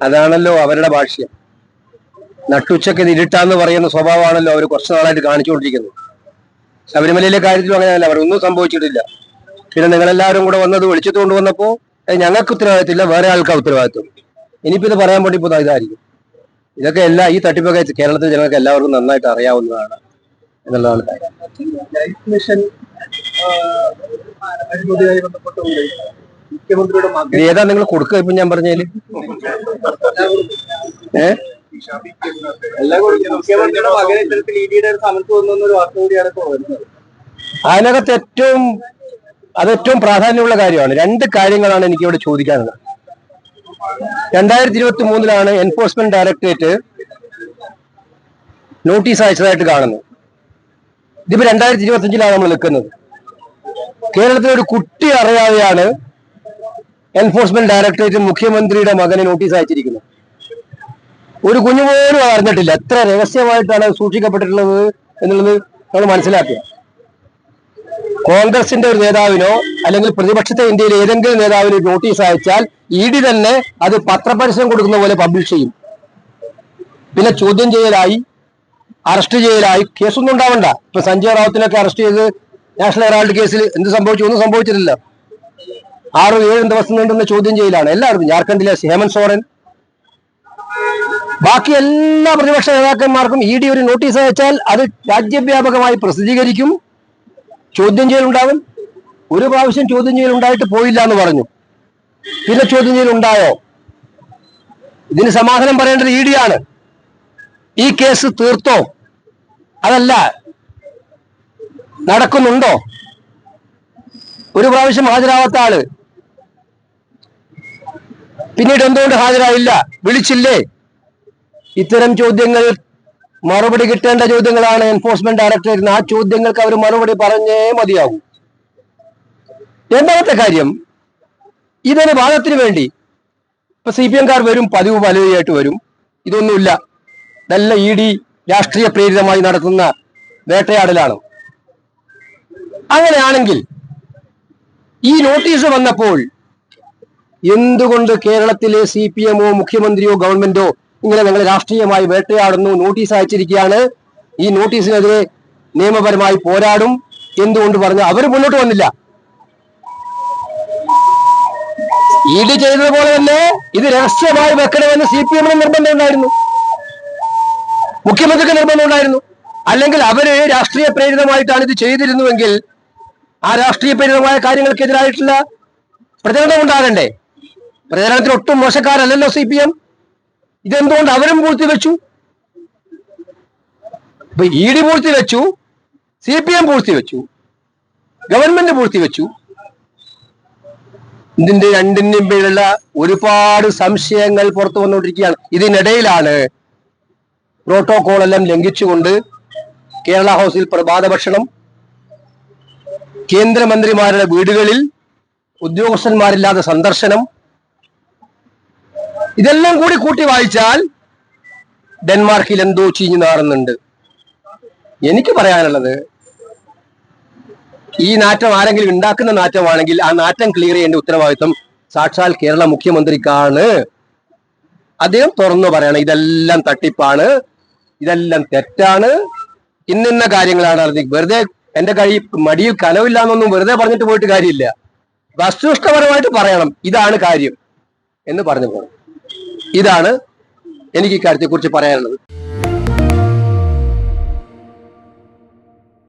അതാണല്ലോ അവരുടെ ഭാഷ്യം. നട്ടുച്ചക്ക് ഇരുട്ടാന്ന് പറയുന്ന സ്വഭാവമാണല്ലോ അവർ കുറച്ചു നാളായിട്ട് കാണിച്ചുകൊണ്ടിരിക്കുന്നത്. ശബരിമലയിലെ കാര്യത്തിലും അങ്ങനെയല്ല അവർ ഒന്നും സംഭവിച്ചിട്ടില്ല. പിന്നെ നിങ്ങളെല്ലാവരും കൂടെ വന്നത് വിളിച്ചിട്ട് കൊണ്ടുവന്നപ്പോ "ഏ, ഞങ്ങൾക്ക് ഉത്തരവാദിത്തമില്ല വേറെ ആൾക്കാർ ഉത്തരവാദിത്വം. ഇനിയിപ്പോ ഇത് പറയാൻ വേണ്ടി ഇപ്പോൾ ഇതായിരിക്കും. ഇതൊക്കെ എല്ലാ ഈ തട്ടിപ്പൊക്കെ കേരളത്തിലെ ജനങ്ങൾക്ക് എല്ലാവർക്കും നന്നായിട്ട് അറിയാവുന്നതാണ് എന്നുള്ളതാണ് കാര്യം. മുഖ്യമന്ത്രിയുടെ ഏതാ നിങ്ങൾ കൊടുക്കുക ഇപ്പൊ ഞാൻ പറഞ്ഞാൽ ഏ? അതിനകത്ത് ഏറ്റവും അത് ഏറ്റവും പ്രാധാന്യമുള്ള കാര്യമാണ്. രണ്ട് കാര്യങ്ങളാണ് എനിക്ക് ഇവിടെ ചോദിക്കാനുള്ളത്. രണ്ടായിരത്തി ഇരുപത്തി മൂന്നിലാണ് എൻഫോഴ്സ്മെന്റ് ഡയറക്ടറേറ്റ് നോട്ടീസ് അയച്ചതായിട്ട് കാണുന്നത്. ഇതിപ്പോ രണ്ടായിരത്തി ഇരുപത്തി അഞ്ചിലാണ് നമ്മൾ നിൽക്കുന്നത്. കേരളത്തിലെ ഒരു കുട്ടി അറിയാതെയാണ് എൻഫോഴ്സ്മെന്റ് ഡയറക്ടറേറ്റ് മുഖ്യമന്ത്രിയുടെ മകനെ നോട്ടീസ് അയച്ചിരിക്കുന്നു. ഒരു കുഞ്ഞു പോലും അറിഞ്ഞിട്ടില്ല. എത്ര രഹസ്യമായിട്ടാണ് സൂക്ഷിക്കപ്പെട്ടിട്ടുള്ളത് എന്നുള്ളത് നമ്മൾ മനസ്സിലാക്കുക. കോൺഗ്രസിന്റെ ഒരു നേതാവിനോ അല്ലെങ്കിൽ പ്രതിപക്ഷത്തെ ഇന്ത്യയിലെ ഏതെങ്കിലും നേതാവിന് നോട്ടീസ് അയച്ചാൽ ഇ ഡി തന്നെ അത് പത്രപരസ്യം കൊടുക്കുന്ന പോലെ പബ്ലിഷ് ചെയ്യും. പിന്നെ ചോദ്യം ചെയ്യലായി അറസ്റ്റ് ചെയ്യലായി കേസൊന്നും ഉണ്ടാവണ്ട. ഇപ്പൊ സഞ്ജയ് റാവത്തിനൊക്കെ അറസ്റ്റ് ചെയ്ത് നാഷണൽ ഹെറാൾഡ് കേസിൽ എന്ത് സംഭവിച്ചു ഒന്നും സംഭവിച്ചിട്ടില്ല. ആറും ഏഴും ദിവസം നീണ്ടുന്ന ചോദ്യം ചെയ്യലാണ്. എല്ലാവർക്കും ജാർഖണ്ഡിലെ ഹേമന്ത് സോറൻ. ബാക്കി എല്ലാ പ്രതിപക്ഷ നേതാക്കന്മാർക്കും ഇ ഡി ഒരു നോട്ടീസ് അയച്ചാൽ അത് രാജ്യവ്യാപകമായി പ്രസിദ്ധീകരിക്കും. ചോദ്യം ചെയ്യലുണ്ടാവും. ഒരു പ്രാവശ്യം ചോദ്യം ചെയ്യൽ ഉണ്ടായിട്ട് പോയില്ല എന്ന് പറഞ്ഞു. പിന്നെ ചോദ്യം ചെയ്യൽ ഉണ്ടായോ ഇതിന് സമാധാനം പറയേണ്ടത് ഇ ആണ്. ഈ കേസ് തീർത്തോ? അതല്ല. നടക്കുന്നുണ്ടോ? ഒരു പ്രാവശ്യം ഹാജരാവാത്ത ആൾ. പിന്നീട് എന്തുകൊണ്ട് ഹാജരായില്ല? വിളിച്ചില്ലേ? ഇത്തരം ചോദ്യങ്ങൾ മറുപടി കിട്ടേണ്ട ചോദ്യങ്ങളാണ് എൻഫോഴ്സ്മെന്റ് ഡയറക്ടറേറ്റിന് ആ ചോദ്യങ്ങൾക്ക് അവർ മറുപടി പറഞ്ഞേ മതിയാകൂ രണ്ടാമത്തെ കാര്യം ഇതിന് വാദത്തിന് വേണ്ടി. ഇപ്പൊ സി പി എംകാർ വരും പതിവ് പലവഴിയായിട്ട് വരും. ഇതൊന്നുമില്ല. നല്ല ഇ ഡി രാഷ്ട്രീയ പ്രേരിതമായി നടത്തുന്ന വേട്ടയാടലാണ്. അങ്ങനെയാണെങ്കിൽ ഈ നോട്ടീസ് വന്നപ്പോൾ എന്തുകൊണ്ട് കേരളത്തിലെ സി പി എമ്മോ മുഖ്യമന്ത്രിയോ ഗവൺമെന്റോ ഇങ്ങനെ ഞങ്ങൾ രാഷ്ട്രീയമായി വേട്ടയാടുന്നു നോട്ടീസ് അയച്ചിരിക്കുകയാണ്. ഈ നോട്ടീസിനെതിരെ നിയമപരമായി പോരാടും. എന്തുകൊണ്ട് പറഞ്ഞു അവർ മുന്നോട്ട് വന്നില്ല. ഇത് ചെയ്തതുപോലെ തന്നെ ഇത് രഹസ്യമായി വെക്കണമെന്ന് സി പി എമ്മിന് നിർബന്ധം ഉണ്ടായിരുന്നു. മുഖ്യമന്ത്രിക്ക് നിർബന്ധം ഉണ്ടായിരുന്നു. അല്ലെങ്കിൽ അവർ രാഷ്ട്രീയ പ്രേരിതമായിട്ടാണ് ഇത് ചെയ്തിരുന്നുവെങ്കിൽ ആ രാഷ്ട്രീയ പ്രേരിതമായ കാര്യങ്ങൾക്കെതിരായിട്ടുള്ള പ്രചരണം ഉണ്ടാകണ്ടേ? പ്രചരണത്തിൽ ഒട്ടും മോശക്കാരല്ലല്ലോ സി പി എം? ഇതെന്തുകൊണ്ട് അവരും പൂഴ്ത്തി വെച്ചു? ഇ ഡി പൂഴ്ത്തി വെച്ചു സി പി എം പൂഴ്ത്തി വെച്ചു ഗവൺമെന്റ് പൂഴ്ത്തി വെച്ചു. ഇതിന്റെ രണ്ടിന്റെയും പേരിലുള്ള ഒരുപാട് സംശയങ്ങൾ പുറത്തു വന്നുകൊണ്ടിരിക്കുകയാണ്. ഇതിനിടയിലാണ് പ്രോട്ടോകോൾ എല്ലാം ലംഘിച്ചുകൊണ്ട് കേരള ഹൗസിൽ പ്രഭാത ഭക്ഷണം കേന്ദ്രമന്ത്രിമാരുടെ വീടുകളിൽ ഉദ്യോഗസ്ഥന്മാരില്ലാതെ സന്ദർശനം ഇതെല്ലാം കൂടി കൂട്ടി വായിച്ചാൽ ഡെൻമാർക്കിൽ എന്തോ ചീഞ്ഞു നാറുന്നുണ്ട്. എനിക്ക് പറയാനുള്ളത് ഈ നാറ്റം ആരെങ്കിലും ഉണ്ടാക്കുന്ന നാറ്റമാണെങ്കിൽ ആ നാറ്റം ക്ലിയർ ചെയ്യേണ്ട ഉത്തരവാദിത്വം സാക്ഷാൽ കേരള മുഖ്യമന്ത്രിക്കാണ്. അദ്ദേഹം തുറന്നു പറയണം ഇതെല്ലാം തട്ടിപ്പാണ് ഇതെല്ലാം തെറ്റാണ് ഇന്നിന്ന കാര്യങ്ങളാണ് നടന്നത് വെറുതെ എന്റെ കഴി മടിയിൽ കനവില്ല എന്നൊന്നും വെറുതെ പറഞ്ഞിട്ട് പോയിട്ട് കാര്യമില്ല. വസ്തുനിഷ്ഠപരമായിട്ട് പറയണം ഇതാണ് കാര്യം എന്ന് പറഞ്ഞു പോകണം ഇതാണ് എനിക്ക് ഇക്കാര്യത്തെ കുറിച്ച് പറയാനുള്ളത്.